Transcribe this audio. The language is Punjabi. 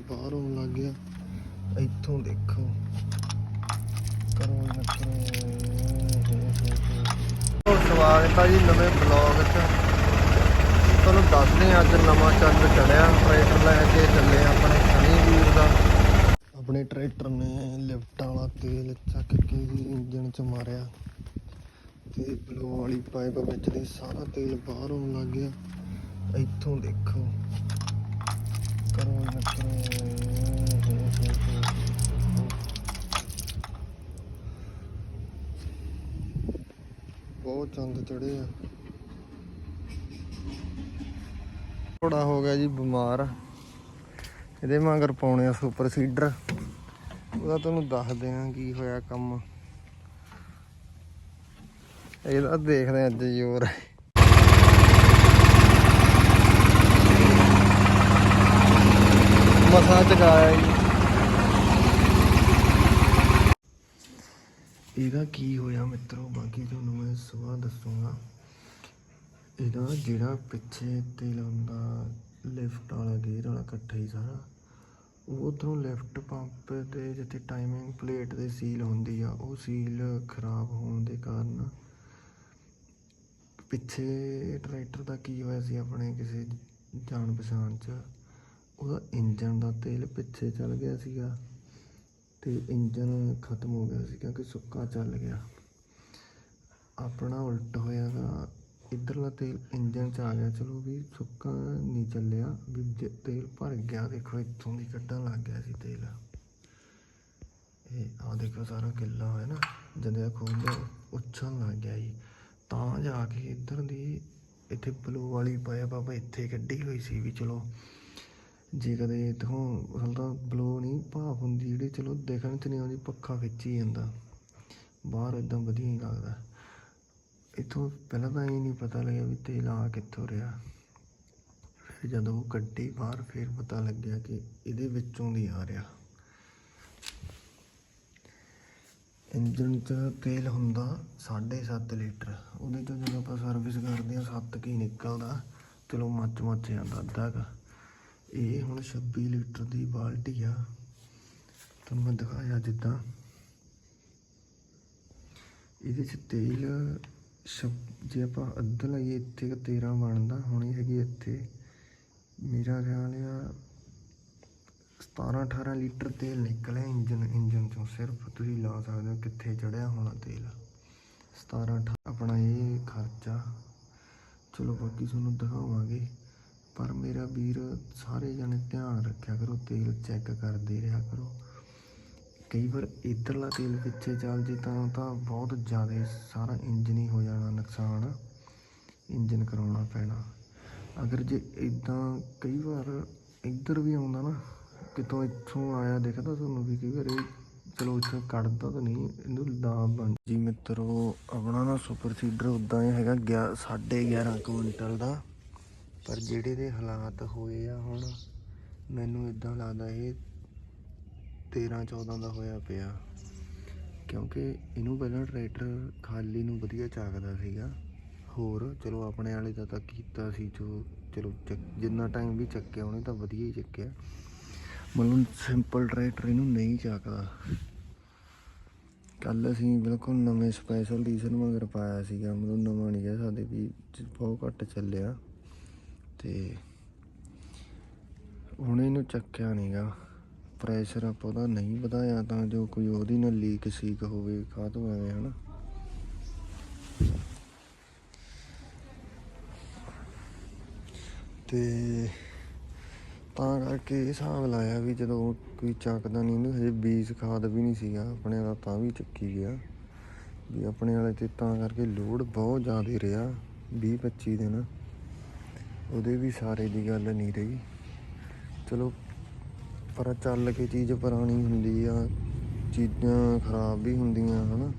ਬਾਹਰ ਆਉਣ ਲੱਗ ਗਿਆ। ਇੱਥੋਂ ਦੇਖੋ। ਕਰੋ ਕਰੋ ਸਵਾਗਤ ਹੈ ਜੀ ਨਵੇਂ ਬਲੌਗ 'ਚ। ਤੁਹਾਨੂੰ ਦੱਸਦੇ ਹਾਂ ਅੱਜ ਨਵਾਂ ਚੰਦ ਚੜਿਆ। ਟਰੈਕਟਰ ਲੈ ਕੇ ਚੱਲੇ ਆਪਣੇ ਸਨੀ ਵੀਰ ਦਾ। ਆਪਣੇ ਟਰੈਕਟਰ ਨੇ ਲਿਫਟ ਵਾਲਾ ਤੇਲ ਚੱਕ ਕੇ ਜੀ ਇੰਜਨ 'ਚ ਮਾਰਿਆ। ਤੇ ਬਲੋ ਵਾਲੀ ਪਾਈਪ ਵਿੱਚ ਦੀ ਸਾਰਾ ਤੇਲ ਬਾਹਰ ਆਉਣ ਲੱਗ ਗਿਆ। ਇੱਥੋਂ ਦੇਖੋ। ਬਹੁਤ ਚੰਦ ਚੜੇ ਆ। ਘੋੜਾ ਹੋ ਗਿਆ ਜੀ ਬਿਮਾਰ। ਇਹਦੇ ਮਗਰ ਪਾਉਣੇ ਆ ਸੁਪਰ ਸੀਡਰ। ਉਹਦਾ ਤੁਹਾਨੂੰ ਦੱਸਦੇ ਆ ਕੀ ਹੋਇਆ ਕੰਮ। ਇਹਦਾ ਦੇਖਦੇ ਆ ਅੱਜ ਜ਼ੋਰ। ਮਸਾ ਚਗਾਇਆ ਜੀ। ਇਹਦਾ ਕੀ ਹੋਇਆ ਮਿੱਤਰੋ? ਬਾਕੀ ਤੁਹਾਨੂੰ ਮੈਂ ਸਵਾਹ ਦੱਸੂਗਾ। ਇਹਦਾ ਜਿਹੜਾ ਪਿੱਛੇ ਤੇਲ ਹੁੰਦਾ ਲਿਫਟ ਵਾਲਾ ਗੇਅਰ ਵਾਲਾ ਇਕੱਠਾ ਹੀ ਸਾਰਾ, ਉਹ ਉਧਰੋਂ ਲਿਫਟ ਪੰਪ ਤੇ ਜਿੱਥੇ ਟਾਈਮਿੰਗ ਪਲੇਟ ਤੇ ਸੀਲ ਹੁੰਦੀ ਆ, ਉਹ ਸੀਲ ਖਰਾਬ ਹੋਣ ਦੇ ਕਾਰਨ ਪਿੱਛੇ ਟਰੈਕਟਰ ਦਾ ਕੀ ਹੋਇਆ ਸੀ ਆਪਣੇ ਕਿਸੇ ਜਾਣ ਪਛਾਣ ਚ? ਉਹਦਾ ਇੰਜਨ ਦਾ ਤੇਲ ਪਿੱਛੇ ਚੱਲ ਗਿਆ ਸੀਗਾ ਤੇ ਇੰਜਨ ਖਤਮ ਹੋ ਗਿਆ ਸੀ ਕਿਉਂਕਿ ਸੁੱਕਾ ਚੱਲ ਗਿਆ। ਆਪਣਾ ਉਲਟ ਹੋਇਆਗਾ ਇਧਰਲਾ ਤੇਲ ਇੰਜਨ ਚ ਆ ਗਿਆ। ਚਲੋ ਵੀ ਸੁੱਕਾ ਨਹੀਂ ਚੱਲਿਆ, ਵੀ ਜੇ ਤੇਲ ਭਰ ਗਿਆ, ਦੇਖੋ ਇੱਥੋਂ ਦੀ ਕੱਢਣ ਲੱਗ ਗਿਆ ਸੀ ਤੇਲ। ਇਹ ਆ ਦੇਖੋ ਸਾਰਾ ਕਿੱਲਾ ਹੋਇਆ ਨਾ, ਜਦੋਂ ਖੋਲ੍ਹਿਆ ਉੱਛਣ ਲੱਗ ਗਿਆ ਜੀ। ਤਾਂ ਜਾ ਕੇ ਇੱਧਰ ਦੀ ਇੱਥੇ ਬਲੂ ਵਾਲੀ ਪਾਇਆ, ਬਾਬਾ ਇੱਥੇ ਕੱਢੀ ਹੋਈ ਸੀ ਵੀ ਚਲੋ ਜੇ ਕਦੇ ਇਥੋਂ ਅਸਲ ਤਾਂ ਬਲੋ ਨਹੀਂ ਭਾਫ ਹੁੰਦੀ ਜਿਹੜੀ, ਚਲੋ ਦੇਖਣ ਚ ਨਹੀਂ ਆਉਂਦੀ, ਪੱਖਾ ਖਿੱਚ ਹੀ ਜਾਂਦਾ। ਬਾਹਰ ਇਦਾਂ ਵਧੀਆ ਹੀ ਲੱਗਦਾ। ਇੱਥੋਂ ਪਹਿਲਾਂ ਤਾਂ ਇਹ ਨਹੀਂ ਪਤਾ ਲੱਗਿਆ ਵੀ ਤੇਲ ਆ ਕਿੱਥੋਂ ਰਿਹਾ। ਫਿਰ ਜਦੋਂ ਉਹ ਕੱਢੀ ਬਾਹਰ, ਫਿਰ ਪਤਾ ਲੱਗਿਆ ਕਿ ਇਹਦੇ ਵਿੱਚੋਂ ਦੀ ਆ ਰਿਹਾ। ਇੰਜਨ 'ਚ ਤੇਲ ਹੁੰਦਾ 7.5 ਲੀਟਰ। ਉਹਦੇ 'ਚੋਂ ਜਦੋਂ ਆਪਾਂ ਸਰਵਿਸ ਕਰਦੇ ਹਾਂ 7 ਕੀ ਨਿਕਲਦਾ। ਚਲੋ ਮੱਚ ਮੱਚ ਜਾਂਦਾ, ਅੱਧਾ ਕਾ। ਇਹ ਹੁਣ 26 ਲੀਟਰ ਦੀ ਬਾਲਟੀ ਆ। ਤੁਹਾਨੂੰ ਮੈਂ ਦਿਖਾਇਆ ਜਿੱਦਾਂ। ਇਹਦੇ 'ਚ ਤੇਲ ਛਬ- ਜੇ ਆਪਾਂ ਅੱਧ ਲਾਈਏ ਇੱਥੇ ਕੁ 13 ਬਣਦਾ, ਹੋਣੀ ਹੈਗੀ ਇੱਥੇ। ਮੇਰਾ ਖਿਆਲ ਆ 17 18 ਲੀਟਰ ਤੇਲ ਨਿਕਲਿਆ ਇੰਜਨ ਇੰਜਨ ਚੋਂ ਸਿਰਫ। ਤੁਸੀਂ ਲਾ ਸਕਦੇ ਹੋ ਕਿੱਥੇ ਚੜਿਆ ਹੋਣਾ ਤੇਲ। 17 18 ਆਪਣਾ ਇਹ ਖਰਚਾ। ਚਲੋ ਬਾਕੀ ਤੁਹਾਨੂੰ ਦਿਖਾਵਾਂਗੇ। ਪਰ ਮੇਰਾ ਵੀਰ ਸਾਰੇ ਜਣੇ ਧਿਆਨ ਰੱਖਿਆ ਕਰੋ, ਤੇਲ ਚੈੱਕ ਕਰਦੇ ਰਿਹਾ ਕਰੋ। ਕਈ ਵਾਰ ਇਧਰਲਾ ਤੇਲ ਪਿੱਛੇ ਚੱਲ ਜੇ ਤਾਂ ਤਾਂ ਬਹੁਤ ਜ਼ਿਆਦਾ ਸਾਰਾ ਇੰਜਨ ਹੀ ਹੋ ਜਾਣਾ ਨੁਕਸਾਨ ਇੰਜਨ ਕਰਾਉਣਾ ਪੈਣਾ। ਅਗਰ ਜੇ ਇਦਾਂ ਕਈ ਵਾਰ ਇੱਧਰ ਵੀ ਆਉਂਦਾ ਨਾ, ਕਿਤੋਂ ਇੱਥੋਂ ਆਇਆ ਦੇਖਦਾ ਤੁਹਾਨੂੰ ਵੀ, ਕਈ ਵਾਰ ਇਹ ਚਲੋ ਇੱਥੋਂ ਕੱਢਦਾ ਤਾਂ ਨਹੀਂ, ਇਹਨੂੰ ਦਾਬ ਬਣ ਜੀ ਮਿੱਤਰੋ, ਆਪਣਾ ਨਾ ਸੁਪਰ ਸੀਡਰ ਉਦਾਂ ਹੀ ਹੈਗਾ 11.5 ਕੁਇੰਟਲ ਦਾ। ਪਰ ਜਿਹੜੇ ਦੇ ਹਾਲਾਤ ਹੋਏ ਆ ਹੁਣ, ਮੈਨੂੰ ਇਦਾਂ ਲੱਗਦਾ ਇਹ 13 14 ਦਾ ਹੋਇਆ ਪਿਆ। ਕਿਉਂਕਿ ਇਹਨੂੰ ਪਹਿਲਾਂ ਟਰੈਕਟਰ ਖਾਲੀ ਨੂੰ ਵਧੀਆ ਚੱਕਦਾ ਸੀਗਾ। ਹੋਰ, ਚਲੋ ਆਪਣੇ ਵਾਲੇ ਦਾ ਤਾਂ ਕੀਤਾ ਸੀ, ਜੋ ਚਲੋ ਚੱਕ- ਜਿੰਨਾ ਟਾਈਮ ਵੀ ਚੱਕਿਆ ਉਹਨੇ ਤਾਂ ਵਧੀਆ ਹੀ ਚੱਕਿਆ। ਮਤਲਬ ਸਿੰਪਲ ਟਰੈਕਟਰ ਇਹਨੂੰ ਨਹੀਂ ਚੱਕਦਾ। ਕੱਲ ਅਸੀਂ ਬਿਲਕੁਲ ਨਵੇਂ ਸਪੈਸ਼ਲ ਡੀਜ਼ਲ ਮਗਰ ਪਾਇਆ ਸੀਗਾ। ਮਤਲਬ ਨਵਾਂ ਨਹੀਂ ਕਹਿ ਸਕਦੇ ਵੀ, ਬਹੁਤ ਘੱਟ ਚੱਲਿਆ। ਤੇ ਹੁਣ ਇਹਨੂੰ ਚੱਕਿਆ ਨਹੀਂਗਾ ਪ੍ਰੈਸ਼ਰ ਆਪਾਂ ਉਹਦਾ ਨਹੀਂ ਵਧਾਇਆ ਤਾਂ ਜੋ ਕੋਈ ਉਹਦੀ ਨਾਲ ਲੀਕ ਸੀਕ ਹੋਵੇ ਕਾਹਤੋਂ ਐਵੇਂ, ਹਨਾ? ਤੇ ਤਾਂ ਕਰਕੇ ਇਹ ਹਿਸਾਬ ਲਾਇਆ ਵੀ ਜਦੋਂ ਕੋਈ ਚੱਕਦਾ ਨਹੀਂ ਇਹਨੂੰ ਹਜੇ ਬੀਜ ਖਾਦ ਵੀ ਨਹੀਂ ਸੀਗਾ ਆਪਣੇ ਦਾ ਤਾਂ ਵੀ ਚੱਕੀ ਗਿਆ। ਵੀ ਆਪਣੇ ਵਾਲੇ ਤੇ ਤਾਂ ਕਰਕੇ ਲੋਡ ਬਹੁਤ ਜ਼ਿਆਦਾ ਰਿਹਾ 20 25 ਦਿਨ। ਉਹਦੇ ਵੀ ਸਾਰੇ ਦੀ ਗੱਲ ਨਹੀਂ ਰਹੀ। ਚਲੋ, ਪਰ ਚੱਲ ਕੇ ਚੀਜ਼ ਪੁਰਾਣੀ ਹੁੰਦੀ ਆ, ਚੀਜ਼ਾਂ ਖਰਾਬ ਵੀ ਹੁੰਦੀਆਂ, ਹਨਾ।